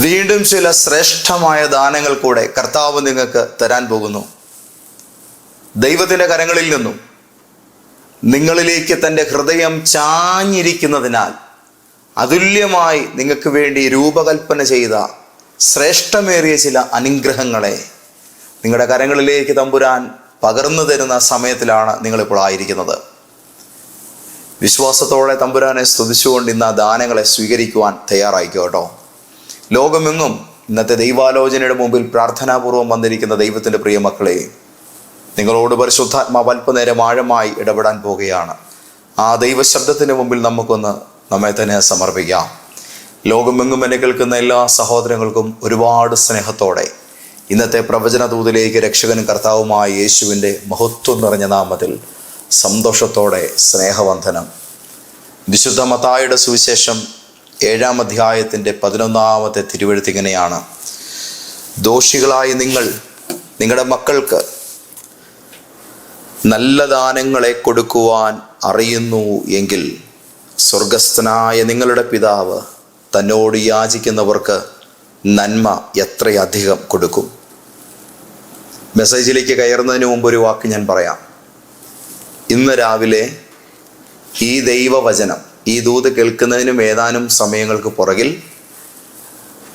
വീണ്ടും ചില ശ്രേഷ്ഠമായ ദാനങ്ങൾ കൂടെ കർത്താവ് നിങ്ങൾക്ക് തരാൻ പോകുന്നു. ദൈവത്തിന്റെ കരങ്ങളിൽ നിന്നും നിങ്ങളിലേക്ക് തന്റെ ഹൃദയം ചാഞ്ഞിരിക്കുന്നതിനാൽ അതുല്യമായി നിങ്ങൾക്ക് വേണ്ടി രൂപകൽപ്പന ചെയ്ത ശ്രേഷ്ഠമേറിയ ചില അനുഗ്രഹങ്ങളെ നിങ്ങളുടെ കരങ്ങളിലേക്ക് തമ്പുരാൻ പകർന്നു തരുന്ന സമയത്തിലാണ് നിങ്ങളിപ്പോൾ ആയിരിക്കുന്നത്. വിശ്വാസത്തോടെ തമ്പുരാനെ സ്തുതിച്ചുകൊണ്ട് ഇന്ന് ദാനങ്ങളെ സ്വീകരിക്കുവാൻ തയ്യാറായിക്കോ കേട്ടോ? ലോകമെങ്ങും ഇന്നത്തെ ദൈവാലോചനയുടെ മുമ്പിൽ പ്രാർത്ഥനാപൂർവം വന്നിരിക്കുന്ന ദൈവത്തിന്റെ പ്രിയ മക്കളെ നിങ്ങളോട് പരിശുദ്ധാത്മാവ് അല്പനേരം ആഴമായി ഇടപെടാൻ പോകുകയാണ്. ആ ദൈവശബ്ദത്തിന് മുമ്പിൽ നമുക്കൊന്ന് നമ്മെ തന്നെ സമർപ്പിക്കാം. ലോകമെങ്ങും എന്നെ കേൾക്കുന്ന എല്ലാ സഹോദരങ്ങൾക്കും ഒരുപാട് സ്നേഹത്തോടെ ഇന്നത്തെ പ്രവചന ദൂതിലേക്ക് രക്ഷകനും കർത്താവുമായ യേശുവിന്റെ മഹത്വം നിറഞ്ഞ നാമത്തിൽ സന്തോഷത്തോടെ സ്നേഹവന്ധനം വിശുദ്ധ മതായുടെ സുവിശേഷം ഏഴാം അധ്യായത്തിന്റെ പതിനൊന്നാമത്തെ തിരുവഴുത്തിങ്ങനെയാണ് ദോഷികളായ നിങ്ങൾ നിങ്ങളുടെ മക്കൾക്ക് നല്ല ദാനങ്ങളെ കൊടുക്കുവാൻ അറിയുന്നു എങ്കിൽ സ്വർഗസ്ഥനായ നിങ്ങളുടെ പിതാവ് തന്നോട് യാചിക്കുന്നവർക്ക് നന്മ എത്രയധികം കൊടുക്കും. മെസ്സേജിലേക്ക് കയറുന്നതിന് മുമ്പ് ഒരു വാക്ക് ഞാൻ പറയാം. ഇന്ന് രാവിലെ ഈ ദൈവവചനം ഈ ദൂത് കേൾക്കുന്നതിനും ഏതാനും സമയങ്ങൾക്ക് പുറകിൽ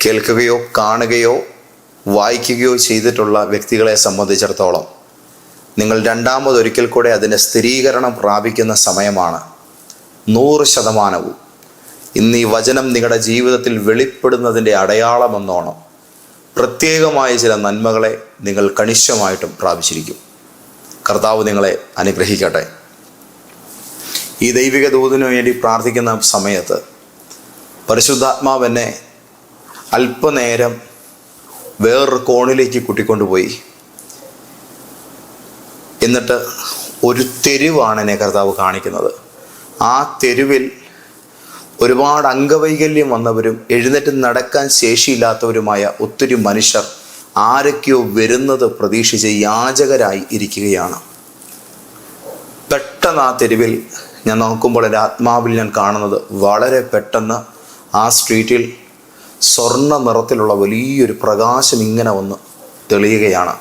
കേൾക്കുകയോ കാണുകയോ വായിക്കുകയോ ചെയ്തിട്ടുള്ള വ്യക്തികളെ സംബന്ധിച്ചിടത്തോളം നിങ്ങൾ രണ്ടാമതൊരിക്കൽ കൂടെ അതിന്റെ സ്ഥിരീകരണം പ്രാപിക്കുന്ന സമയമാണ്. നൂറ് ശതമാനവും. ഇന്ന് ഈ വചനം നിങ്ങളുടെ ജീവിതത്തിൽ വെളിപ്പെടുന്നതിന്റെ അടയാളമെന്നോണം. പ്രത്യേകമായ ചില നന്മകളെ നിങ്ങൾ കണിശമായിട്ടും പ്രാപിച്ചിരിക്കും. കർത്താവ് നിങ്ങളെ അനുഗ്രഹിക്കട്ടെ. ഈ ദൈവിക ദൂതിനു വേണ്ടി പ്രാർത്ഥിക്കുന്ന സമയത്ത് പരിശുദ്ധാത്മാവ് എന്നെ അല്പനേരം വേറൊരു കോണിലേക്ക് കൂട്ടിക്കൊണ്ടുപോയി. എന്നിട്ട് ഒരു തെരുവാണ് എന്നെ കർത്താവ് കാണിക്കുന്നത്. ആ തെരുവിൽ ഒരുപാട് അംഗവൈകല്യം വന്നവരും എഴുന്നേറ്റ് നടക്കാൻ ശേഷിയില്ലാത്തവരുമായ ഒത്തിരി മനുഷ്യർ ആരൊക്കെയോ വരുന്നത് പ്രതീക്ഷിച്ച് യാചകരായി ഇരിക്കുകയാണ്. പെട്ടെന്ന് ആ തെരുവിൽ ഞാൻ നോക്കുമ്പോൾ എന്റെ ആത്മാവിൽ ഞാൻ കാണുന്നത് വളരെ പെട്ടെന്ന് ആ സ്ട്രീറ്റിൽ സ്വർണ നിറത്തിലുള്ള വലിയൊരു പ്രകാശം ഇങ്ങനെ വന്ന് തെളിയുകയാണ്.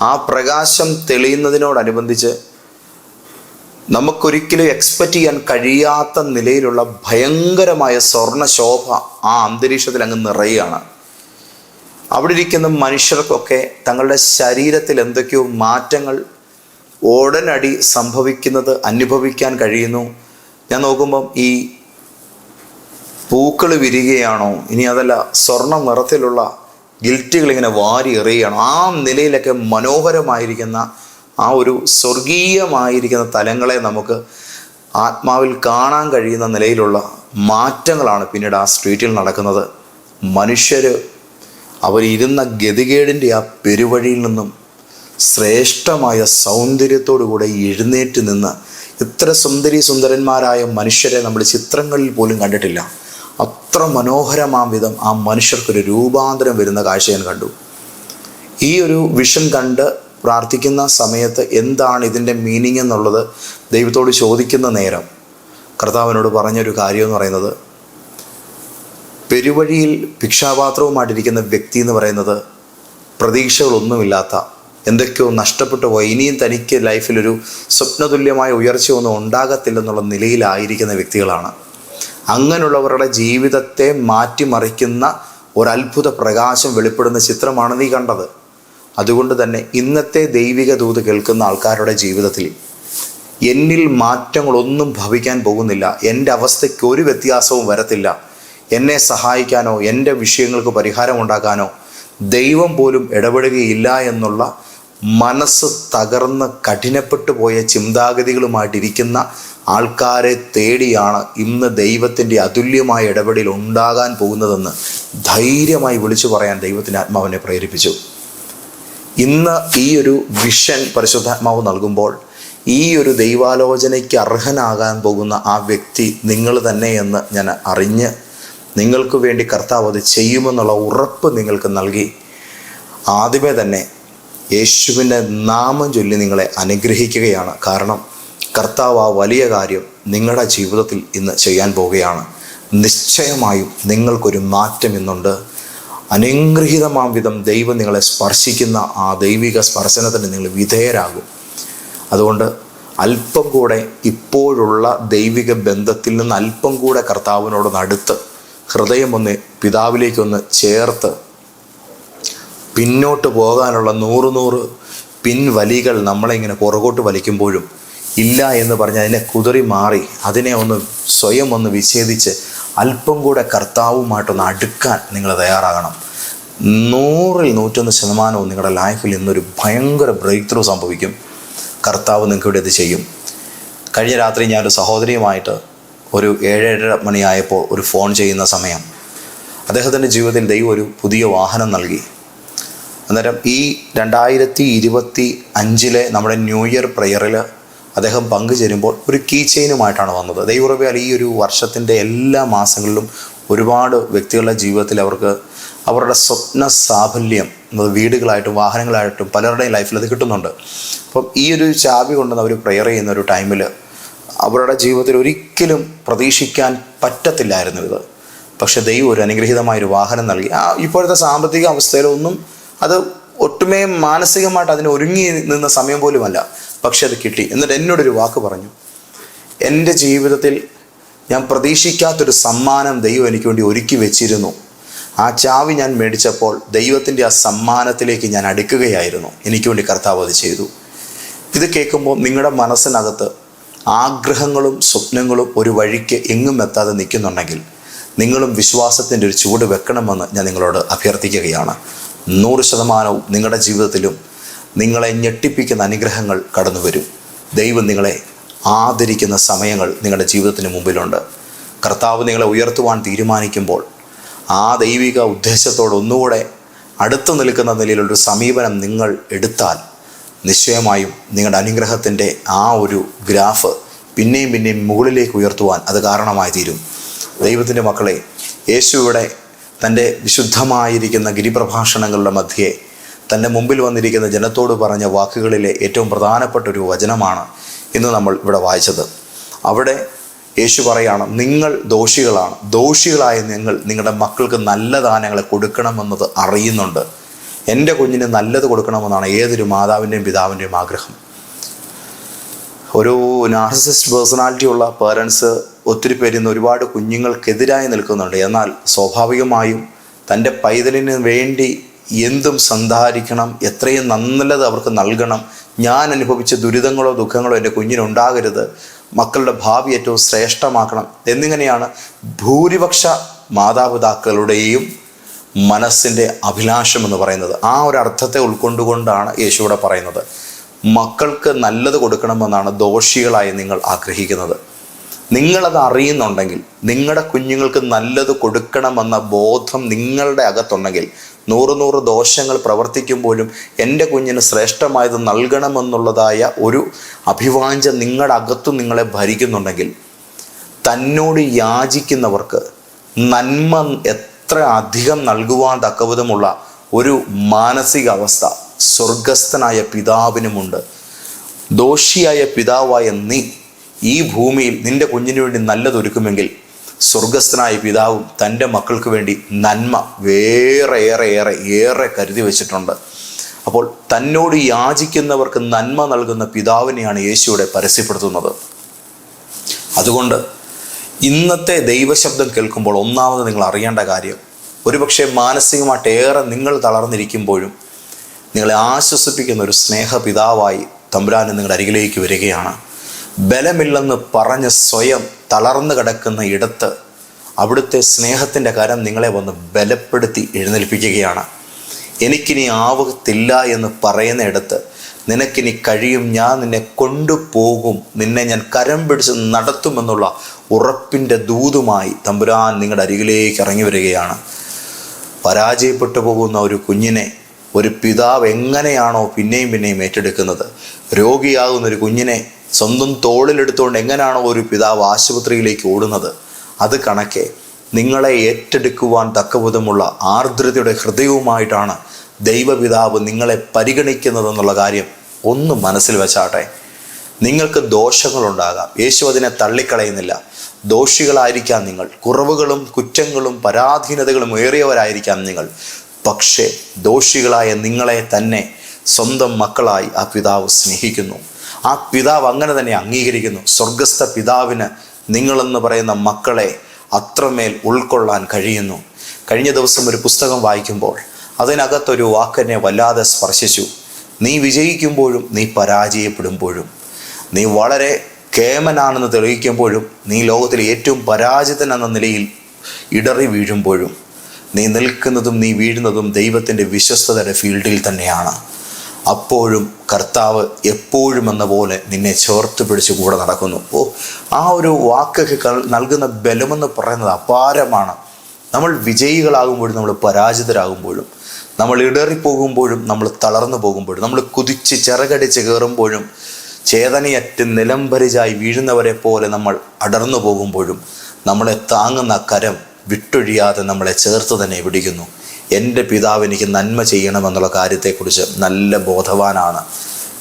ആ പ്രകാശം തെളിയുന്നതിനോടനുബന്ധിച്ച് നമുക്കൊരിക്കലും എക്സ്പെക്റ്റ് ചെയ്യാൻ കഴിയാത്ത നിലയിലുള്ള ഭയങ്കരമായ സ്വർണ ശോഭ ആ അന്തരീക്ഷത്തിൽ അങ്ങ് നിറയുകയാണ്. അവിടെ ഇരിക്കുന്ന മനുഷ്യർക്കൊക്കെ തങ്ങളുടെ ശരീരത്തിൽ എന്തൊക്കെയോ മാറ്റങ്ങൾ ഉടനടി സംഭവിക്കുന്നത് അനുഭവിക്കാൻ കഴിയുന്നു. ഞാൻ നോക്കുമ്പം ഈ പൂക്കൾ വിരികയാണോ? ഇനി അതല്ല സ്വർണ നിറത്തിലുള്ള ഗിൽറ്റുകൾ ഇങ്ങനെ വാരി എറിയുകയാണോ. ആ നിലയിലൊക്കെ മനോഹരമായിരിക്കുന്ന ആ ഒരു സ്വർഗീയമായിരിക്കുന്ന തലങ്ങളെ നമുക്ക് ആത്മാവിൽ കാണാൻ കഴിയുന്ന നിലയിലുള്ള മാറ്റങ്ങളാണ് പിന്നീട് ആ സ്ട്രീറ്റിൽ നടക്കുന്നത്. മനുഷ്യർ അവരിരുന്ന ഗതികേടിന്റെ ആ പെരുവഴിയിൽ നിന്നും ശ്രേഷ്ഠമായ സൗന്ദര്യത്തോടുകൂടെ എഴുന്നേറ്റ് നിന്ന് ഇത്ര സുന്ദരി സുന്ദരന്മാരായ മനുഷ്യരെ നമ്മൾ ചിത്രങ്ങളിൽ പോലും കണ്ടിട്ടില്ല. അത്ര മനോഹരമാം വിധം ആ മനുഷ്യർക്കൊരു രൂപാന്തരം വരുന്ന കാഴ്ച ഞാൻ കണ്ടു. ഈ ഒരു വിഷൻ കണ്ട് പ്രാർത്ഥിക്കുന്ന സമയത്ത് എന്താണ് ഇതിന്റെ മീനിങ് എന്നുള്ളത് ദൈവത്തോട് ചോദിക്കുന്ന നേരം കർത്താവിനോട് പറഞ്ഞൊരു കാര്യം എന്ന് പറയുന്നത് പെരുവഴിയിൽ ഭിക്ഷാപാത്രവുമായിട്ടിരിക്കുന്ന വ്യക്തി എന്ന് പറയുന്നത് പ്രതീക്ഷകളൊന്നുമില്ലാത്ത എന്തൊക്കെയോ നഷ്ടപ്പെട്ടു പോയി. ഇനിയും തനിക്ക് ലൈഫിലൊരു സ്വപ്നതുല്യമായ ഉയർച്ച ഉയർച്ചയൊന്നും ഉണ്ടാകത്തില്ലെന്നുള്ള നിലയിലായിരിക്കുന്ന വ്യക്തികളാണ്. അങ്ങനെയുള്ളവരുടെ ജീവിതത്തെ മാറ്റിമറിക്കുന്ന ഒരത്ഭുത പ്രകാശം വെളിപ്പെടുന്ന ചിത്രമാണ് നീ കണ്ടത്. അതുകൊണ്ട് തന്നെ ഇന്നത്തെ ദൈവിക ദൂത് കേൾക്കുന്ന ആൾക്കാരുടെ ജീവിതത്തിൽ എന്നിൽ മാറ്റങ്ങളൊന്നും ഭവിക്കാൻ പോകുന്നില്ല. എന്റെ അവസ്ഥയ്ക്ക് ഒരു വ്യത്യാസവും വരത്തില്ല. എന്നെ സഹായിക്കാനോ എന്റെ വിഷയങ്ങൾക്ക് പരിഹാരം ഉണ്ടാക്കാനോ ദൈവം പോലും ഇടപെടുകയില്ല എന്നുള്ള മനസ്സ് തകർന്ന് കഠിനപ്പെട്ടു പോയ ചിന്താഗതികളുമായിട്ടിരിക്കുന്ന ആൾക്കാരെ തേടിയാണ് ഇന്ന് ദൈവത്തിന്റെ അതുല്യമായ ഇടപെടൽ ഉണ്ടാകാൻ പോകുന്നതെന്ന് ധൈര്യമായി വിളിച്ചു പറയാൻ ദൈവത്തിന്റെ ആത്മാവിനെ പ്രേരിപ്പിച്ചു. ഇന്ന് ഈ ഒരു വിഷൻ പരിശുദ്ധാത്മാവ് നൽകുമ്പോൾ ഈ ഒരു ദൈവാലോചനയ്ക്ക് അർഹനാകാൻ പോകുന്ന ആ വ്യക്തി നിങ്ങൾ തന്നെയെന്ന് ഞാൻ അറിഞ്ഞ് നിങ്ങൾക്ക് വേണ്ടി കർത്താവ് അത് ചെയ്യുമെന്നുള്ള ഉറപ്പ് നിങ്ങൾക്ക് നൽകി. ആദ്യമേ തന്നെ യേശുവിന്റെ നാമം ചൊല്ലി നിങ്ങളെ അനുഗ്രഹിക്കുകയാണ്. കാരണം കർത്താവ് ആ വലിയ കാര്യം നിങ്ങളുടെ ജീവിതത്തിൽ ഇന്ന് ചെയ്യാൻ പോവുകയാണ്. നിശ്ചയമായും നിങ്ങൾക്കൊരു മാറ്റം ഇന്നുണ്ട്. അനുഗ്രഹീതമാം വിധം ദൈവം നിങ്ങളെ സ്പർശിക്കുന്ന ആ ദൈവിക സ്പർശനത്തിന് നിങ്ങൾ വിധേയരാകും. അതുകൊണ്ട് അല്പം കൂടെ ഇപ്പോഴുള്ള ദൈവിക ബന്ധത്തിൽ നിന്ന് അല്പം കൂടെ കർത്താവിനോടൊന്ന് അടുത്ത് ഹൃദയം ഒന്ന് പിതാവിലേക്കൊന്ന് ചേർത്ത് പിന്നോട്ട് പോകാനുള്ള നൂറ് നൂറ് പിൻവലികൾ നമ്മളിങ്ങനെ പുറകോട്ട് വലിക്കുമ്പോഴും ഇല്ല എന്ന് പറഞ്ഞ് അതിനെ കുതിറി മാറി അതിനെ ഒന്ന് സ്വയം ഒന്ന് വിച്ഛേദിച്ച് അല്പം കൂടെ കർത്താവുമായിട്ടൊന്ന് അടുക്കാൻ നിങ്ങൾ തയ്യാറാകണം. നൂറിൽ നൂറ്റൊന്ന് ശതമാനവും നിങ്ങളുടെ ലൈഫിൽ ഇന്നൊരു ഭയങ്കര ബ്രേക്ക് ത്രൂ സംഭവിക്കും. കർത്താവ് നിങ്ങൾക്ക് ഇവിടെ ഇത് ചെയ്യും. കഴിഞ്ഞ രാത്രി ഞാനൊരു സഹോദരിയുമായിട്ട് ഒരു ഏഴേഴര മണിയായപ്പോൾ ഒരു ഫോൺ ചെയ്യുന്ന സമയം. അദ്ദേഹത്തിന്റെ ജീവിതത്തിൽ ദൈവം ഒരു പുതിയ വാഹനം നൽകി. അന്നേരം ഈ രണ്ടായിരത്തി ഇരുപത്തി അഞ്ചിലെ നമ്മുടെ ന്യൂ ഇയർ പ്രെയറിൽ അദ്ദേഹം പങ്കുചേരുമ്പോൾ ഒരു കീ ചെയിനുമായിട്ടാണ് വന്നത്. ദൈവറബിയാൽ ഈ ഒരു വർഷത്തിന്റെ എല്ലാ മാസങ്ങളിലും ഒരുപാട് വ്യക്തികളുടെ ജീവിതത്തിൽ അവർക്ക് അവരുടെ സ്വപ്ന സാഫല്യം വീടുകളായിട്ടും വാഹനങ്ങളായിട്ടും പലരുടെയും ലൈഫിൽ അത് കിട്ടുന്നുണ്ട്. അപ്പം ഈ ഒരു ചാവി കൊണ്ടുവന്ന് അവർ പ്രെയർ ചെയ്യുന്ന ഒരു ടൈമിൽ അവരുടെ ജീവിതത്തിൽ ഒരിക്കലും പ്രതീക്ഷിക്കാൻ പറ്റത്തില്ലായിരുന്നു ഇത്. പക്ഷെ ദൈവം ഒരു അനുഗ്രഹീതമായ ഒരു വാഹനം നൽകി. ആ ഇപ്പോഴത്തെ സാമ്പത്തിക അവസ്ഥയിലൊന്നും അത് ഒട്ടുമേ മാനസികമായിട്ട് അതിന് ഒരുങ്ങി നിന്ന സമയം പോലുമല്ല. പക്ഷെ അത് കിട്ടി. എന്നിട്ട് എന്നോടൊരു വാക്ക് പറഞ്ഞു. എന്റെ ജീവിതത്തിൽ ഞാൻ പ്രതീക്ഷിക്കാത്തൊരു സമ്മാനം ദൈവം എനിക്ക് വേണ്ടി ഒരുക്കി വെച്ചിരുന്നു. ആ ചാവി ഞാൻ മേടിച്ചപ്പോൾ ദൈവത്തിന്റെ ആ സമ്മാനത്തിലേക്ക് ഞാൻ അടുക്കുകയായിരുന്നു. എനിക്ക് വേണ്ടി കർത്താവ് അത് ചെയ്തു. ഇത് കേൾക്കുമ്പോൾ നിങ്ങളുടെ മനസ്സിനകത്ത് ആഗ്രഹങ്ങളും സ്വപ്നങ്ങളും ഒരു വഴിക്ക് എങ്ങും എത്താതെ നിൽക്കുന്നുണ്ടെങ്കിൽ നിങ്ങളും വിശ്വാസത്തിന്റെ ഒരു ചൂട് വെക്കണമെന്ന് ഞാൻ നിങ്ങളോട് അഭ്യർത്ഥിക്കുകയാണ്. നൂറ് ശതമാനവും നിങ്ങളുടെ ജീവിതത്തിലും നിങ്ങളെ ഞെട്ടിപ്പിക്കുന്ന അനുഗ്രഹങ്ങൾ കടന്നു വരും. ദൈവം നിങ്ങളെ ആദരിക്കുന്ന സമയങ്ങൾ നിങ്ങളുടെ ജീവിതത്തിന് മുമ്പിലുണ്ട്. കർത്താവ് നിങ്ങളെ ഉയർത്തുവാൻ തീരുമാനിക്കുമ്പോൾ ആ ദൈവിക ഉദ്ദേശത്തോട് ഒന്നുകൂടെ അടുത്ത് നിൽക്കുന്ന നിലയിലൊരു സമീപനം നിങ്ങൾ എടുത്താൽ നിശ്ചയമായും നിങ്ങളുടെ അനുഗ്രഹത്തിന്റെ ആ ഒരു ഗ്രാഫ് പിന്നെയും പിന്നെയും മുകളിലേക്ക് ഉയർത്തുവാൻ അത് കാരണമായി തീരും. ദൈവത്തിന്റെ മക്കളെ യേശുവിടെ തന്റെ വിശുദ്ധമായിരിക്കുന്ന ഗിരിപ്രഭാഷണങ്ങളുടെ മധ്യേ തന്റെ മുമ്പിൽ വന്നിരിക്കുന്ന ജനത്തോട് പറഞ്ഞ വാക്കുകളിലെ ഏറ്റവും പ്രധാനപ്പെട്ട ഒരു വചനമാണ് ഇന്ന് നമ്മൾ ഇവിടെ വായിച്ചത്. അവിടെ യേശു പറയാണ് നിങ്ങൾ ദോഷികളാണ്. ദോഷികളായ നിങ്ങൾ നിങ്ങളുടെ മക്കൾക്ക് നല്ല ദാനങ്ങളെ കൊടുക്കണമെന്നത് അറിയുന്നുണ്ട്. എന്റെ കുഞ്ഞിന് നല്ലത് കൊടുക്കണമെന്നാണ് ഏതൊരു മാതാവിന്റെയും പിതാവിന്റെയും ആഗ്രഹം. ഒരു നാർസിസ്റ്റ് പേഴ്സണാലിറ്റി ഉള്ള പേരൻസ് ഒത്തിരി പേര് ഇന്ന് ഒരുപാട് കുഞ്ഞുങ്ങൾക്കെതിരായി നിൽക്കുന്നുണ്ട്. എന്നാൽ സ്വാഭാവികമായും തന്റെ പൈതലിന് വേണ്ടി എന്തും സന്ധാരിക്കണം എത്രയും നല്ലത് അവർക്ക് നൽകണം. ഞാൻ അനുഭവിച്ച ദുരിതങ്ങളോ ദുഃഖങ്ങളോ എന്റെ കുഞ്ഞിനുണ്ടാകരുത്. മക്കളുടെ ഭാവി ഏറ്റവും ശ്രേഷ്ഠമാക്കണം. എന്നിങ്ങനെയാണ് ഭൂരിപക്ഷ മാതാപിതാക്കളുടെയും മനസ്സിന്റെ അഭിലാഷം എന്ന് പറയുന്നത്. ആ ഒരു അർത്ഥത്തെ ഉൾക്കൊണ്ടുകൊണ്ടാണ് യേശുവിടെ പറയുന്നത്. മക്കൾക്ക് നല്ലത് കൊടുക്കണമെന്നാണ് ദോഷികളായി നിങ്ങൾ ആഗ്രഹിക്കുന്നത്. നിങ്ങളത് അറിയുന്നുണ്ടെങ്കിൽ നിങ്ങളുടെ കുഞ്ഞുങ്ങൾക്ക് നല്ലത് കൊടുക്കണമെന്ന ബോധം നിങ്ങളുടെ അകത്തുണ്ടെങ്കിൽ നൂറ് നൂറ് ദോഷങ്ങൾ പ്രവർത്തിക്കുമ്പോഴും എന്റെ കുഞ്ഞിന് ശ്രേഷ്ഠമായത് നൽകണമെന്നുള്ളതായ ഒരു അഭിവാഞ്ച നിങ്ങളുടെ അകത്തു നിങ്ങളെ ഭരിക്കുന്നുണ്ടെങ്കിൽ തന്നോട് യാചിക്കുന്നവർക്ക് നന്മ എത്ര അധികം നൽകുവാൻ തക്കവിധമുള്ള ഒരു മാനസികാവസ്ഥ സ്വർഗസ്ഥനായ പിതാവിനുമുണ്ട്. ദോഷിയായ പിതാവായ നീ ഈ ഭൂമിയിൽ നിന്റെ കുഞ്ഞിന് വേണ്ടി നല്ലതൊരുക്കുമെങ്കിൽ സ്വർഗസ്ഥനായ പിതാവും തന്റെ മക്കൾക്ക് വേണ്ടി നന്മ വേറെ ഏറെ ഏറെ ഏറെ കരുതി വച്ചിട്ടുണ്ട്. അപ്പോൾ തന്നോട് യാചിക്കുന്നവർക്ക് നന്മ നൽകുന്ന പിതാവിനെയാണ് യേശുവിടെ പരസ്യപ്പെടുത്തുന്നത്. അതുകൊണ്ട് ഇന്നത്തെ ദൈവശബ്ദം കേൾക്കുമ്പോൾ ഒന്നാമത് നിങ്ങൾ അറിയേണ്ട കാര്യം ഒരുപക്ഷെ മാനസികമായിട്ട് ഏറെ നിങ്ങൾ തളർന്നിരിക്കുമ്പോഴും നിങ്ങളെ ആശ്വസിപ്പിക്കുന്ന ഒരു സ്നേഹപിതാവായി തമ്പുരാൻ നിങ്ങളുടെ അരികിലേക്ക് വരികയാണ്. ബലമില്ലെന്ന് പറഞ്ഞ് സ്വയം തളർന്നു കിടക്കുന്ന ഇടത്ത് അവിടുത്തെ സ്നേഹത്തിന്റെ കരം നിങ്ങളെ വന്ന് ബലപ്പെടുത്തി എഴുന്നേൽപ്പിക്കുകയാണ്. എനിക്കിനി ആവത്തില്ല എന്ന് പറയുന്ന ഇടത്ത് നിനക്കിനി കഴിയും ഞാൻ നിന്നെ കൊണ്ടുപോകും നിന്നെ ഞാൻ കരം പിടിച്ച് നടത്തുമെന്നുള്ള ഉറപ്പിന്റെ ദൂതുമായി തമ്പുരാൻ നിങ്ങളുടെ അരികിലേക്ക് ഇറങ്ങി വരികയാണ്. പരാജയപ്പെട്ടു പോകുന്ന ഒരു കുഞ്ഞിനെ ഒരു പിതാവ് എങ്ങനെയാണോ പിന്നെയും പിന്നെയും ഏറ്റെടുക്കുന്നത്? രോഗിയാകുന്ന ഒരു കുഞ്ഞിനെ സ്വന്തം തോളിലെടുത്തുകൊണ്ട് എങ്ങനെയാണോ ഒരു പിതാവ് ആശുപത്രിയിലേക്ക് ഓടുന്നത് അത് കണക്കെ നിങ്ങളെ ഏറ്റെടുക്കുവാൻ തക്കവിധമുള്ള ആർദ്രതയുടെ ഹൃദയവുമായിട്ടാണ് ദൈവപിതാവ് നിങ്ങളെ പരിഗണിക്കുന്നതെന്നുള്ള കാര്യം ഒന്ന് മനസ്സിൽ വെച്ചാട്ടെ. നിങ്ങൾക്ക് ദോഷങ്ങളുണ്ടാകാം. യേശു അതിനെ തള്ളിക്കളയുന്നില്ല. ദോഷികളായിരിക്കാം നിങ്ങൾ. കുറവുകളും കുറ്റങ്ങളും പരാധീനതകളും ഏറിയവരായിരിക്കാം നിങ്ങൾ. പക്ഷേ ദോഷികളായ നിങ്ങളെ തന്നെ സ്വന്തം മക്കളായി ആ പിതാവ് സ്നേഹിക്കുന്നു. ആ പിതാവ് അങ്ങനെ തന്നെ അംഗീകരിക്കുന്നു. സ്വർഗസ്ഥ പിതാവിന് നിങ്ങളെന്ന് പറയുന്ന മക്കളെ അത്രമേൽ ഉൾക്കൊള്ളാൻ കഴിയുന്നു. കഴിഞ്ഞ ദിവസം ഒരു പുസ്തകം വായിക്കുമ്പോൾ അതിനകത്തൊരു വാക്കെന്നെ വല്ലാതെ സ്പർശിച്ചു. നീ വിജയിക്കുമ്പോഴും നീ പരാജയപ്പെടുമ്പോഴും നീ വളരെ കേമനാണെന്ന് തെളിയിക്കുമ്പോഴും നീ ലോകത്തിലെ ഏറ്റവും പരാജിതൻ എന്ന നിലയിൽ ഇടറി വീഴുമ്പോഴും നീ നിൽക്കുന്നതും നീ വീഴുന്നതും ദൈവത്തിന്റെ വിശ്വസ്തതയുടെ ഫീൽഡിൽ തന്നെയാണ്. അപ്പോഴും കർത്താവ് എപ്പോഴും എന്ന പോലെ നിന്നെ ചേർത്ത് പിടിച്ച് കൂടെ നടക്കുന്നു. ഓ ആ ഒരു വാക്കൊക്കെ നൽകുന്ന ബലമെന്ന് പറയുന്നത് അപാരമാണ്. നമ്മൾ വിജയികളാകുമ്പോഴും നമ്മൾ പരാജിതരാകുമ്പോഴും നമ്മൾ ഇടറിപ്പോകുമ്പോഴും നമ്മൾ തളർന്നു പോകുമ്പോഴും നമ്മൾ കുതിച്ച് ചിറകടിച്ച് കയറുമ്പോഴും ചേതനയറ്റ് നിലംപരിചായി വീഴുന്നവരെ പോലെ നമ്മൾ അടർന്നു പോകുമ്പോഴും നമ്മളെ താങ്ങുന്ന കരം വിട്ടൊഴിയാതെ നമ്മളെ ചേർത്ത് തന്നെ പിടിക്കുന്നു. എന്റെ പിതാവ് എനിക്ക് നന്മ ചെയ്യണമെന്നുള്ള കാര്യത്തെക്കുറിച്ച് നല്ല ബോധവാനാണ്.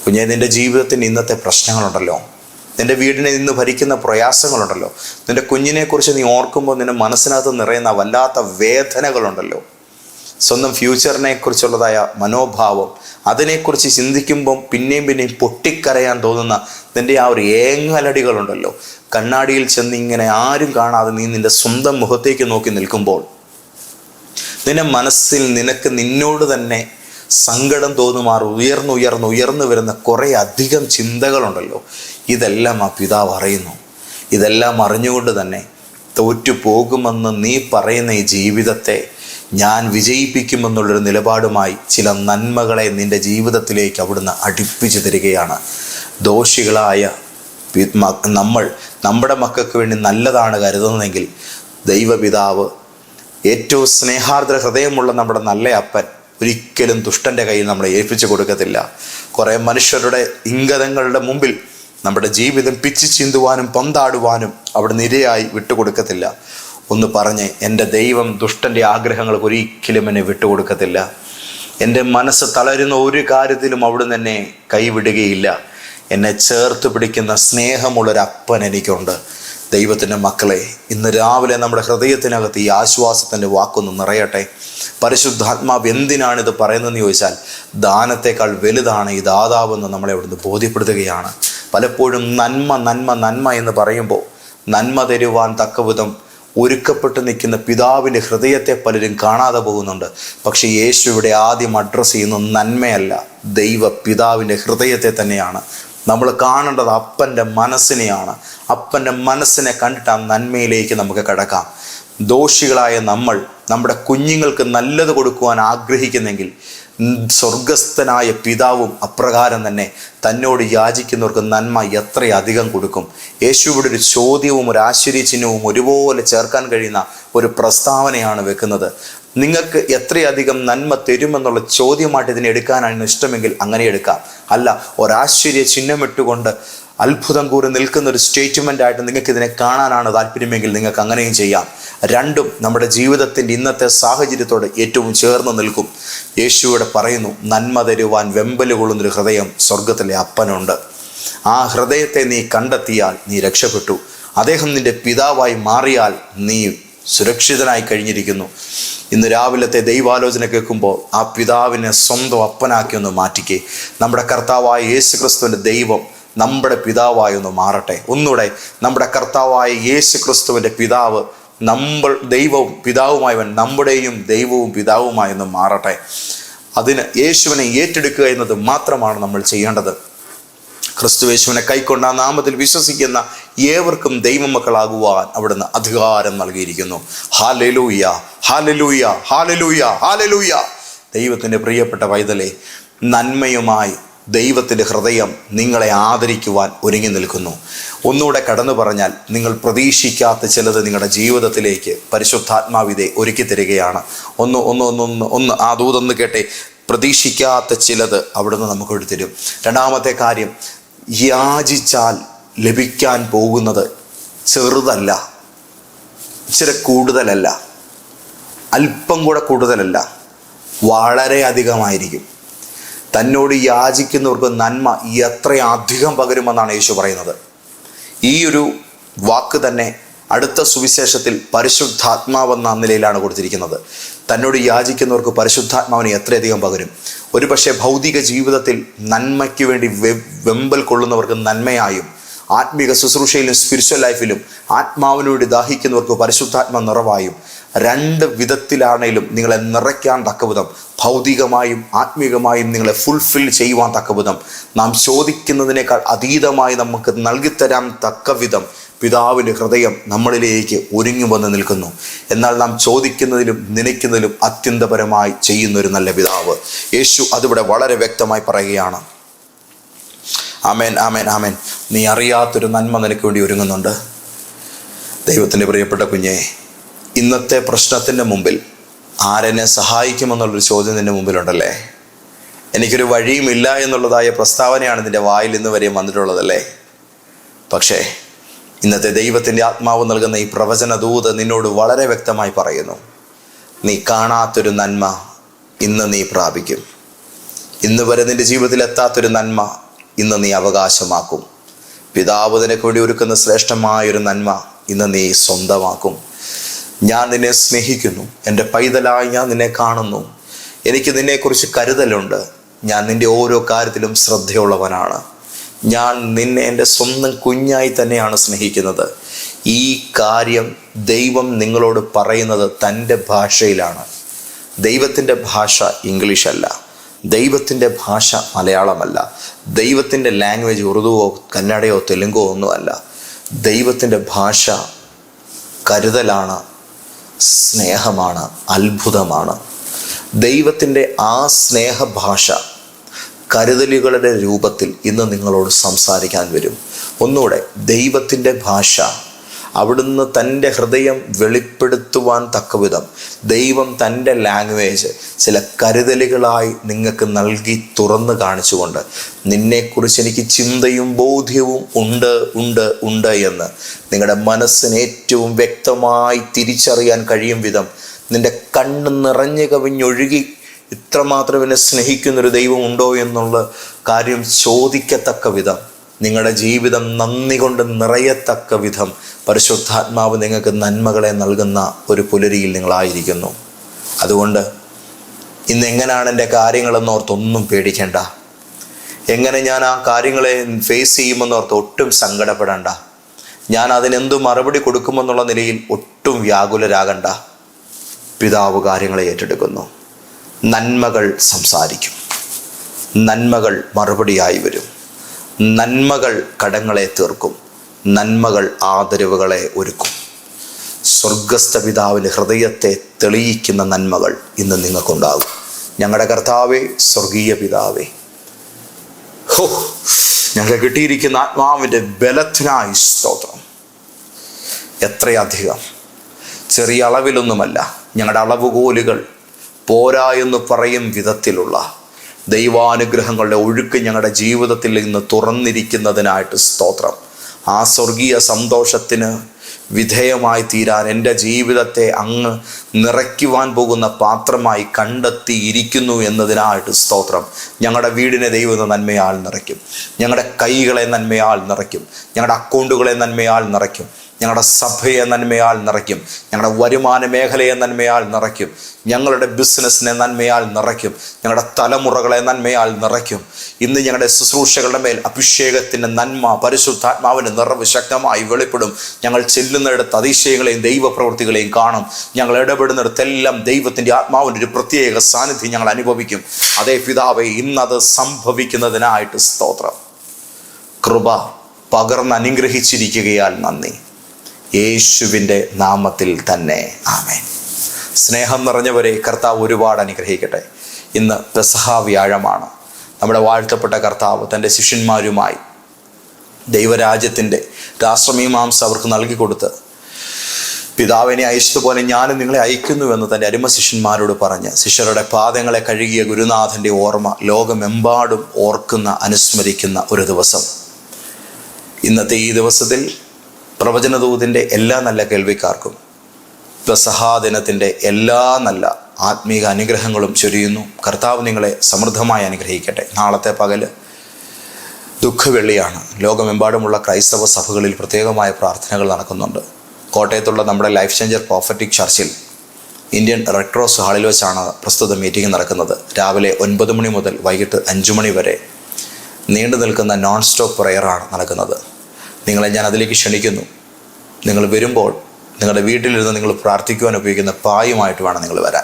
കുഞ്ഞെ നിന്റെ ജീവിതത്തിന് ഇന്നത്തെ പ്രശ്നങ്ങളുണ്ടല്ലോ. നിന്റെ വീടിനെ ഇന്ന് ഭരിക്കുന്ന പ്രയാസങ്ങളുണ്ടല്ലോ. നിന്റെ കുഞ്ഞിനെക്കുറിച്ച് നീ ഓർക്കുമ്പോൾ നിന്റെ മനസ്സിനകത്ത് നിറയുന്ന വല്ലാത്ത വേദനകളുണ്ടല്ലോ. സ്വന്തം ഫ്യൂച്ചറിനെ കുറിച്ചുള്ളതായ മനോഭാവം അതിനെക്കുറിച്ച് ചിന്തിക്കുമ്പം പിന്നെയും പിന്നെയും പൊട്ടിക്കരയാൻ തോന്നുന്ന നിന്റെ ആ ഒരു ഏങ്ങലടികളുണ്ടല്ലോ. കണ്ണാടിയിൽ ചെന്ന് ഇങ്ങനെ ആരും കാണാതെ നീ നിന്റെ സ്വന്തം മുഖത്തേക്ക് നോക്കി നിൽക്കുമ്പോൾ നിന്റെ മനസ്സിൽ നിനക്ക് നിന്നോട് തന്നെ സങ്കടം തോന്നുമാർ ഉയർന്നു ഉയർന്നു വരുന്ന കുറേ അധികം ചിന്തകളുണ്ടല്ലോ. ഇതെല്ലാം ആ പിതാവ് അറിയുന്നു. ഇതെല്ലാം അറിഞ്ഞുകൊണ്ട് തന്നെ തോറ്റു പോകുമെന്ന് നീ പറയുന്ന ഈ ജീവിതത്തെ ഞാൻ വിജയിപ്പിക്കുമെന്നുള്ളൊരു നിലപാടുമായി ചില നന്മകളെ നിന്റെ ജീവിതത്തിലേക്ക് അവിടുന്ന് അടുപ്പിച്ചു തരികയാണ്. ദോഷികളായ നമ്മൾ നമ്മുടെ മക്കൾക്ക് വേണ്ടി നല്ലതാണ് കരുതുന്നതെങ്കിൽ ദൈവപിതാവ് ഏറ്റവും സ്നേഹാർദ്ര ഹൃദയമുള്ള നമ്മുടെ നല്ല അപ്പൻ ഒരിക്കലും ദുഷ്ടന്റെ കയ്യിൽ നമ്മളെ ഏൽപ്പിച്ചു കൊടുക്കത്തില്ല. കുറേ മനുഷ്യരുടെ ഇംഗതങ്ങളുടെ മുമ്പിൽ നമ്മുടെ ജീവിതം പിച്ചു ചീന്തുവാനും പന്താടുവാനും അവിടെ നിരയായി വിട്ടുകൊടുക്കത്തില്ല ഒന്ന് പറഞ്ഞ് എന്റെ ദൈവം ദുഷ്ടന്റെ ആഗ്രഹങ്ങൾക്ക് ഒരിക്കലും എന്നെ വിട്ടുകൊടുക്കത്തില്ല എന്റെ മനസ്സ് തളരുന്ന ഒരു കാര്യത്തിലും അവിടുന്ന് എന്നെ കൈവിടുകയില്ല. എന്നെ ചേർത്ത് പിടിക്കുന്ന സ്നേഹമുള്ളൊരപ്പൻ എനിക്കുണ്ട്. ദൈവത്തിന്റെ മക്കളെ ഇന്ന് രാവിലെ നമ്മുടെ ഹൃദയത്തിനകത്ത് ഈ ആശ്വാസത്തിന്റെ വാക്കൊന്ന് നിറയട്ടെ. പരിശുദ്ധാത്മാവ് എന്തിനാണ് ഇത് പറയുന്നതെന്ന് ചോദിച്ചാൽ ദാനത്തെക്കാൾ വലുതാണ് ഈ ദാതാവെന്ന് നമ്മളെ അവിടുന്ന് ബോധ്യപ്പെടുത്തുകയാണ്. പലപ്പോഴും നന്മ നന്മ നന്മ എന്ന് പറയുമ്പോൾ നന്മ തരുവാൻ തക്കവിധം ഒരുക്കപ്പെട്ട് നിൽക്കുന്ന പിതാവിന്റെ ഹൃദയത്തെ പലരും കാണാതെ പോകുന്നുണ്ട്. പക്ഷേ യേശു ഇവിടെ ആദ്യം അഡ്രസ്സ് ചെയ്യുന്നത് നന്മയല്ല ദൈവ പിതാവിന്റെ ഹൃദയത്തെ തന്നെയാണ്. നമ്മൾ കാണേണ്ടത് അപ്പന്റെ മനസ്സിനെയാണ്. അപ്പന്റെ മനസ്സിനെ കണ്ടിട്ട് ആ നന്മയിലേക്ക് നമുക്ക് കിടക്കാം. ദോഷികളായ നമ്മൾ നമ്മുടെ കുഞ്ഞുങ്ങൾക്ക് നല്ലത് കൊടുക്കുവാൻ ആഗ്രഹിക്കുന്നെങ്കിൽ സ്വർഗസ്ഥനായ പിതാവും അപ്രകാരം തന്നെ തന്നോട് യാചിക്കുന്നവർക്ക് നന്മ എത്രയധികം കൊടുക്കും. യേശുവിടെ ഒരു ചോദ്യവും ഒരു ആശ്ചര്യചിഹ്നവും ഒരുപോലെ ചേർക്കാൻ കഴിയുന്ന ഒരു പ്രസ്താവനയാണ് വെക്കുന്നത്. നിങ്ങൾക്ക് എത്രയധികം നന്മ തരുമെന്നുള്ള ചോദ്യമായിട്ട് ഇതിനെ എടുക്കാനാണ് ഇഷ്ടമെങ്കിൽ അങ്ങനെ എടുക്കാം. അല്ല ഒരാശ്ചര്യ ചിഹ്നമിട്ടുകൊണ്ട് അത്ഭുതം കൂറി നിൽക്കുന്ന ഒരു സ്റ്റേറ്റ്മെന്റ് ആയിട്ട് നിങ്ങൾക്ക് ഇതിനെ കാണാനാണ് താല്പര്യമെങ്കിൽ നിങ്ങൾക്ക് അങ്ങനെയും ചെയ്യാം. രണ്ടും നമ്മുടെ ജീവിതത്തിന്റെ ഇന്നത്തെ സാഹചര്യത്തോട് ഏറ്റവും ചേർന്ന് നിൽക്കും. യേശുവിടെ പറയുന്നു നന്മ തരുവാൻ വെമ്പൽ കൊള്ളുന്നൊരു ഹൃദയം സ്വർഗത്തിലെ അപ്പനുണ്ട്. ആ ഹൃദയത്തെ നീ കണ്ടെത്തിയാൽ നീ രക്ഷപ്പെട്ടു. അദ്ദേഹം നിന്റെ പിതാവായി മാറിയാൽ നീ സുരക്ഷിതനായി കഴിഞ്ഞിരിക്കുന്നു. ഇന്ന് രാവിലത്തെ ദൈവാലോചന കേൾക്കുമ്പോൾ ആ പിതാവിനെ സ്വന്തം അപ്പനാക്കി ഒന്ന് മാറ്റിക്കേ. നമ്മുടെ കർത്താവായ യേശു ക്രിസ്തുവിന്റെ ദൈവം നമ്മുടെ പിതാവായി ഒന്ന് മാറട്ടെ. ഒന്നുകൂടെ നമ്മുടെ കർത്താവായ യേശു ക്രിസ്തുവിന്റെ പിതാവ് നമ്മൾ ദൈവവും പിതാവുമായവൻ നമ്മുടെയും ദൈവവും പിതാവുമായി ഒന്ന് മാറട്ടെ. അതിന് യേശുവിനെ ഏറ്റെടുക്കുക എന്നത് മാത്രമാണ് നമ്മൾ ചെയ്യേണ്ടത്. ക്രിസ്തുവേശുവിനെ കൈക്കൊണ്ട നാമത്തിൽ വിശ്വസിക്കുന്ന ഏവർക്കും ദൈവമക്കളാകുവാൻ അവിടുന്ന് അധികാരം നൽകിയിരിക്കുന്നു. ഹാലലൂയ ഹാലലൂയ ഹാലലൂയ ഹാലലൂയ ദൈവത്തിന്റെ പ്രിയപ്പെട്ട വൈതലെ നന്മയുമായി ദൈവത്തിന്റെ ഹൃദയം നിങ്ങളെ ആദരിക്കുവാൻ ഒരുങ്ങി നിൽക്കുന്നു. ഒന്നുകൂടെ കടന്നു പറഞ്ഞാൽ നിങ്ങൾ പ്രതീക്ഷിക്കാത്ത ചിലത് നിങ്ങളുടെ ജീവിതത്തിലേക്ക് പരിശുദ്ധാത്മാവിതെ ഒരുക്കി തരികയാണ്. ഒന്ന് ഒന്ന് ഒന്ന് ഒന്ന് ഒന്ന് ആ ദൂതൊന്ന് കേട്ടെ. പ്രതീക്ഷിക്കാത്ത ചിലത് അവിടുന്ന് നമുക്ക് എടുത്തരും രണ്ടാമത്തെ കാര്യം യാചിച്ചാൽ ലഭിക്കാൻ പോകുന്നത് ചെറുതല്ല ഇച്ചിരി കൂടുതലല്ല അല്പം കൂടെ കൂടുതലല്ല വളരെ അധികമായിരിക്കും. തന്നോട് യാചിക്കുന്നവർക്ക് നന്മ എത്രയധികം പകരുമെന്നാണ് യേശു പറയുന്നത്. ഈ ഒരു വാക്ക് തന്നെ അടുത്ത സുവിശേഷത്തിൽ പരിശുദ്ധാത്മാവെന്ന നിലയിലാണ് കൊടുത്തിരിക്കുന്നത്. തന്നോട് യാചിക്കുന്നവർക്ക് പരിശുദ്ധാത്മാവിനെ എത്രയധികം പകരും? ഒരുപക്ഷെ ഭൗതിക ജീവിതത്തിൽ നന്മയ്ക്ക് വേണ്ടി വെമ്പൽ കൊള്ളുന്നവർക്ക് നന്മയായും ആത്മീക ശുശ്രൂഷയിലും സ്പിരിച്വൽ ലൈഫിലും ആത്മാവിനോട് ദാഹിക്കുന്നവർക്ക് പരിശുദ്ധാത്മ നിറവായും രണ്ട് വിധത്തിലാണെങ്കിലും നിങ്ങളെ നിറയ്ക്കാൻ തക്കവിധം ഭൗതികമായും ആത്മീകമായും നിങ്ങളെ ഫുൾഫിൽ ചെയ്യുവാൻ തക്കവിധം. നാം ചോദിക്കുന്നതിനേക്കാൾ അതീതമായി നമുക്ക് നൽകിത്തരാൻ തക്കവിധം പിതാവിന്റെ ഹൃദയം നമ്മളിലേക്ക് ഒരുങ്ങി വന്ന് നിൽക്കുന്നു. എന്നാൽ നാം ചോദിക്കുന്നതിലും നനയ്ക്കുന്നതിലും അത്യന്തപരമായി ചെയ്യുന്ന ഒരു നല്ല പിതാവ്. യേശു അതിവിടെ വളരെ വ്യക്തമായി പറയുകയാണ്. ആമേൻ ആമേൻ ആമേൻ. നീ അറിയാത്തൊരു നന്മ നിനക്ക് വേണ്ടി ഒരുങ്ങുന്നുണ്ട്. ദൈവത്തിന്റെ പ്രിയപ്പെട്ട കുഞ്ഞെ ഇന്നത്തെ പ്രശ്നത്തിന്റെ മുമ്പിൽ ആരെന്നെ സഹായിക്കുമെന്നുള്ളൊരു ചോദ്യം നിന്റെ മുമ്പിലുണ്ടല്ലേ? എനിക്കൊരു വഴിയുമില്ല എന്നുള്ളതായ പ്രസ്താവനയാണ് നിന്റെ വായിൽ ഇന്ന് വരെയും വന്നിട്ടുള്ളതല്ലേ? പക്ഷേ ഇന്നത്തെ ദൈവത്തിന്റെ ആത്മാവ് നൽകുന്ന ഈ പ്രവചന ദൂത് നിന്നോട് വളരെ വ്യക്തമായി പറയുന്നു. നീ കാണാത്തൊരു നന്മ ഇന്ന് നീ പ്രാപിക്കും. ഇന്ന് വരെ നിന്റെ ജീവിതത്തിൽ എത്താത്തൊരു നന്മ ഇന്ന് നീ അവകാശമാക്കും. പിതാവ് നിനക്ക് വേണ്ടി ഒരുക്കുന്ന ശ്രേഷ്ഠമായൊരു നന്മ ഇന്ന് നീ സ്വന്തമാക്കും. ഞാൻ നിന്നെ സ്നേഹിക്കുന്നു. എന്റെ പൈതലായി ഞാൻ നിന്നെ കാണുന്നു. എനിക്ക് നിന്നെക്കുറിച്ച് കരുതലുണ്ട്. ഞാൻ നിന്റെ ഓരോ കാര്യത്തിലും ശ്രദ്ധയുള്ളവനാണ്. ഞാൻ നിന്നെ എന്റെ സ്വന്തം കുഞ്ഞായി തന്നെയാണ് സ്നേഹിക്കുന്നത്. ഈ കാര്യം ദൈവം നിങ്ങളോട് പറയുന്നത് തന്റെ ഭാഷയിലാണ്. ദൈവത്തിന്റെ ഭാഷ ഇംഗ്ലീഷ് അല്ല ദൈവത്തിന്റെ ഭാഷ മലയാളമല്ല. ദൈവത്തിന്റെ ലാംഗ്വേജ് ഉറുദുവോ കന്നഡയോ തെലുങ്കോ ഒന്നുമല്ല. ദൈവത്തിന്റെ ഭാഷ കരുതലാണ് സ്നേഹമാണ് അത്ഭുതമാണ്. ദൈവത്തിന്റെ ആ സ്നേഹഭാഷ കരുതലുകളുടെ രൂപത്തിൽ ഇന്ന് നിങ്ങളോട് സംസാരിക്കാൻ വരും. ഒന്നുകൂടെ ദൈവത്തിന്റെ ഭാഷ അവിടുന്ന് തന്റെ ഹൃദയം വെളിപ്പെടുത്തുവാൻ തക്കവിധം ദൈവം തന്റെ ലാംഗ്വേജ് ചില കരുതലുകളായി നിങ്ങൾക്ക് നൽകി തുറന്ന് കാണിച്ചുകൊണ്ട് നിന്നെക്കുറിച്ച് എനിക്ക് ചിന്തയും ബോധ്യവും ഉണ്ട് ഉണ്ട് ഉണ്ട് എന്ന് നിങ്ങളുടെ മനസ്സിന് ഏറ്റവും വ്യക്തമായി തിരിച്ചറിയാൻ കഴിയും വിധം നിന്റെ കണ്ണ് നിറഞ്ഞു കവിഞ്ഞൊഴുകി ഇത്രമാത്രം എന്നെ സ്നേഹിക്കുന്നൊരു ദൈവം ഉണ്ടോ എന്നുള്ള കാര്യം ചോദിക്കത്തക്ക വിധം. നിങ്ങളുടെ ജീവിതം നന്ദി കൊണ്ട് നിറയത്തക്ക വിധം പരിശുദ്ധാത്മാവ് നിങ്ങൾക്ക് നന്മകളെ നൽകുന്ന ഒരു പുലരിയിൽ നിങ്ങളായിരിക്കുന്നു. അതുകൊണ്ട് ഇന്ന് എങ്ങനെയാണ് എന്റെ കാര്യങ്ങളെന്നോർത്തൊന്നും പേടിക്കേണ്ട. എങ്ങനെ ഞാൻ ആ കാര്യങ്ങളെ ഫേസ് ചെയ്യുമെന്നോർത്ത് ഒട്ടും സങ്കടപ്പെടേണ്ട. ഞാൻ അതിനെന്തു മറുപടി കൊടുക്കുമെന്നുള്ള നിലയിൽ ഒട്ടും വ്യാകുലരാകണ്ട. പിതാവ് കാര്യങ്ങളെ ഏറ്റെടുക്കുന്നു. നന്മകൾ സംസാരിക്കും. നന്മകൾ മറുപടിയായി വരും. നന്മകൾ കടങ്ങളെ തീർക്കും. നന്മകൾ ആദരവുകളെ ഒരുക്കും. സ്വർഗസ്ഥ പിതാവിന് ഹൃദയത്തെ തെളിയിക്കുന്ന നന്മകൾ ഇന്ന് നിങ്ങൾക്കുണ്ടാകും. ഞങ്ങളുടെ കർത്താവേ സ്വർഗീയ പിതാവേ. ഹോ ഞങ്ങൾക്ക് കിട്ടിയിരിക്കുന്ന ആത്മാവിന്റെ ബലത്തിനായി സ്തോത്രം. എത്രയധികം. ചെറിയ അളവിലൊന്നുമല്ല. ഞങ്ങളുടെ അളവുകോലുകൾ പോരാ എന്ന് പറയും വിധത്തിലുള്ള ദൈവാനുഗ്രഹങ്ങളുടെ ഒഴുക്ക് ഞങ്ങളുടെ ജീവിതത്തിൽ ഇന്ന് തുറന്നിരിക്കുന്നതിനായിട്ട് സ്തോത്രം. ആ സ്വർഗീയ സന്തോഷത്തിന് വിധേയമായി തീരാൻ എന്റെ ജീവിതത്തെ അങ്ങ് നിറയ്ക്കുവാൻ പോകുന്ന പാത്രമായി കണ്ടെത്തിയിരിക്കുന്നു എന്നതിനായിട്ട് സ്തോത്രം. ഞങ്ങളുടെ വീടിനെ ദൈവം നന്മയാൽ നിറയ്ക്കും. ഞങ്ങളുടെ കൈകളെ നന്മയാൽ നിറയ്ക്കും. ഞങ്ങളുടെ അക്കൗണ്ടുകളെ നന്മയാൽ നിറയ്ക്കും. ഞങ്ങളുടെ സഭയെ നന്മയാൽ നിറയ്ക്കും. ഞങ്ങളുടെ വരുമാന മേഖലയെ നന്മയാൽ നിറയ്ക്കും. ഞങ്ങളുടെ ബിസിനസ്സിനെ നന്മയാൽ നിറയ്ക്കും. ഞങ്ങളുടെ തലമുറകളെ നന്മയാൽ നിറയ്ക്കും. ഇന്ന് ഞങ്ങളുടെ ശുശ്രൂഷകളുടെ മേൽ അഭിഷേകത്തിന്റെ നന്മ പരിശുദ്ധാത്മാവിന്റെ നിറവ് ശക്തമായി വെളിപ്പെടും. ഞങ്ങൾ ചെല്ലുന്നിടത്ത് അതിശയങ്ങളെയും ദൈവപ്രവൃത്തികളെയും കാണും. ഞങ്ങൾ ഇടപെടുന്നിടത്തെല്ലാം ദൈവത്തിന്റെ ആത്മാവിന്റെ ഒരു പ്രത്യേക സാന്നിധ്യം ഞങ്ങൾ അനുഭവിക്കും. അതേ പിതാവെ ഇന്നത് സംഭവിക്കുന്നതിനായിട്ട് സ്തോത്രം. കൃപ പകർന്ന് അനുഗ്രഹിച്ചിരിക്കുകയാൽ നന്ദി. യേശുവിന്റെ നാമത്തിൽ തന്നെ. ആമേൻ. സ്നേഹം നിറഞ്ഞവരെ കർത്താവ് ഒരുപാട് അനുഗ്രഹിക്കട്ടെ. ഇന്ന് പെസഹ വ്യാഴമാണ്. നമ്മുടെ വാഴ്ത്തപ്പെട്ട കർത്താവ് തന്റെ ശിഷ്യന്മാരുമായി ദൈവരാജ്യത്തിന്റെ രാഷ്ട്രമീമാംസ അവർക്ക് നൽകി കൊടുത്ത് പിതാവിനെ അയച്ചതുപോലെ ഞാൻ നിങ്ങളെ അയക്കുന്നുവെന്ന് തന്റെ അരുമ ശിഷ്യന്മാരോട് പറഞ്ഞ് ശിഷ്യരുടെ പാദങ്ങളെ കഴുകിയ ഗുരുനാഥന്റെ ഓർമ്മ ലോകമെമ്പാടും ഓർക്കുന്ന അനുസ്മരിക്കുന്ന ഒരു ദിവസം. ഇന്നത്തെ ഈ ദിവസത്തിൽ പ്രവചനദൂതിന്റെ എല്ലാ നല്ല കേൾവിക്കാർക്കും പ്രസഹാദിനത്തിന്റെ എല്ലാ നല്ല ആത്മീക അനുഗ്രഹങ്ങളും ചൊരിയുന്നു. കർത്താവ് നിങ്ങളെ സമൃദ്ധമായി അനുഗ്രഹിക്കട്ടെ. നാളത്തെ പകൽ ദുഃഖവെള്ളിയാണ്. ലോകമെമ്പാടുമുള്ള ക്രൈസ്തവ സഭകളിൽ പ്രത്യേകമായ പ്രാർത്ഥനകൾ നടക്കുന്നുണ്ട്. കോട്ടയത്തുള്ള നമ്മുടെ ലൈഫ് ചേഞ്ചർ പ്രോഫറ്റിക് ചർച്ചിൽ ഇന്ത്യൻ റെഡ് ക്രോസ് ഹാളിൽ വെച്ചാണ് പ്രസ്തുത മീറ്റിംഗ് നടക്കുന്നത്. രാവിലെ ഒൻപത് മണി മുതൽ വൈകിട്ട് അഞ്ച് മണി വരെ നീണ്ടു നിൽക്കുന്ന നോൺ സ്റ്റോപ്പ് പ്രെയറാണ് നടക്കുന്നത്. നിങ്ങളെ ഞാൻ അതിലേക്ക് ക്ഷണിക്കുന്നു. നിങ്ങൾ വരുമ്പോൾ നിങ്ങളുടെ വീട്ടിലിരുന്ന് നിങ്ങൾ പ്രാർത്ഥിക്കുവാൻ ഉപയോഗിക്കുന്ന പായുമായിട്ട് വേണം നിങ്ങൾ വരാൻ.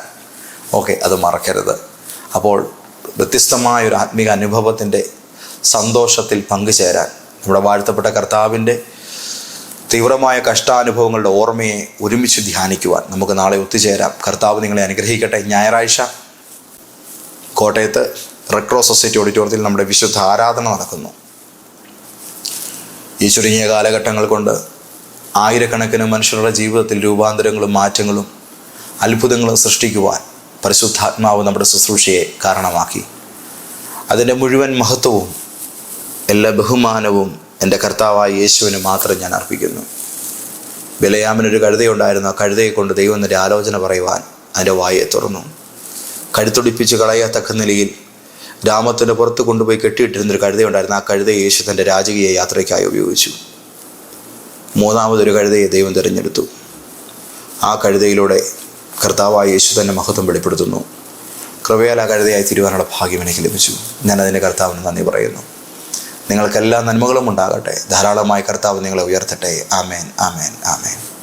ഓക്കെ അത് മറക്കരുത്. അപ്പോൾ വ്യത്യസ്തമായ ഒരു ആത്മീക അനുഭവത്തിന്റെ സന്തോഷത്തിൽ പങ്കുചേരാൻ നമ്മുടെ വാഴ്ത്തപ്പെട്ട കർത്താവിന്റെ തീവ്രമായ കഷ്ടാനുഭവങ്ങളുടെ ഓർമ്മയെ ഒരുമിച്ച് ധ്യാനിക്കുവാൻ നമുക്ക് നാളെ ഒത്തുചേരാം. കർത്താവ് നിങ്ങളെ അനുഗ്രഹിക്കട്ടെ. ഞായറാഴ്ച കോട്ടയത്ത് റെഡ് ക്രോസ് സൊസൈറ്റി ഓഡിറ്റോറിയത്തിൽ നമ്മുടെ വിശുദ്ധ ആരാധന നടക്കുന്നു. ഈ ചുരുങ്ങിയ കാലഘട്ടങ്ങൾ കൊണ്ട് ആയിരക്കണക്കിന് മനുഷ്യരുടെ ജീവിതത്തിൽ രൂപാന്തരങ്ങളും മാറ്റങ്ങളും അത്ഭുതങ്ങളും സൃഷ്ടിക്കുവാൻ പരിശുദ്ധാത്മാവ് നമ്മുടെ ശുശ്രൂഷയെ കാരണമാക്കി. അതിന്റെ മുഴുവൻ മഹത്വവും എല്ലാ ബഹുമാനവും എന്റെ കർത്താവായ യേശുവിന് മാത്രം ഞാൻ അർപ്പിക്കുന്നു. ബലയാമിനൊരു കഴുതയുണ്ടായിരുന്നു ആ കഴുതയെ കൊണ്ട് ദൈവം എന്റെ ആലോചന പറയുവാൻ അതിന്റെ വായെ തുറന്നു. കഴുത്തൊടിപ്പിച്ച് കളയത്തക്ക നിലയിൽ ഗ്രാമത്തിന്റെ പുറത്ത് കൊണ്ടുപോയി കെട്ടിയിട്ടിരുന്നൊരു കഴുതയുണ്ടായിരുന്നു ആ കഴുതയെ യേശു തന്റെ രാജകീയ യാത്രയ്ക്കായി ഉപയോഗിച്ചു. മൂന്നാമതൊരു കഴുതയെ ദൈവം തിരഞ്ഞെടുത്തു. ആ കഴുതയിലൂടെ കർത്താവായ യേശു തന്നെ മഹത്വം വെളിപ്പെടുത്തുന്നു. കൃപയാൽ ആ കഴുതയായി തീരുവാനുള്ള ഭാഗ്യം എനിക്ക് ലഭിച്ചു. ഞാൻ അതിന്റെ കർത്താവിന് നന്ദി പറയുന്നു. നിങ്ങൾക്കെല്ലാ നന്മകളും ഉണ്ടാകട്ടെ. ധാരാളമായി കർത്താവ് നിങ്ങളെ ഉയർത്തട്ടെ. ആമേൻ ആമേൻ ആമേൻ.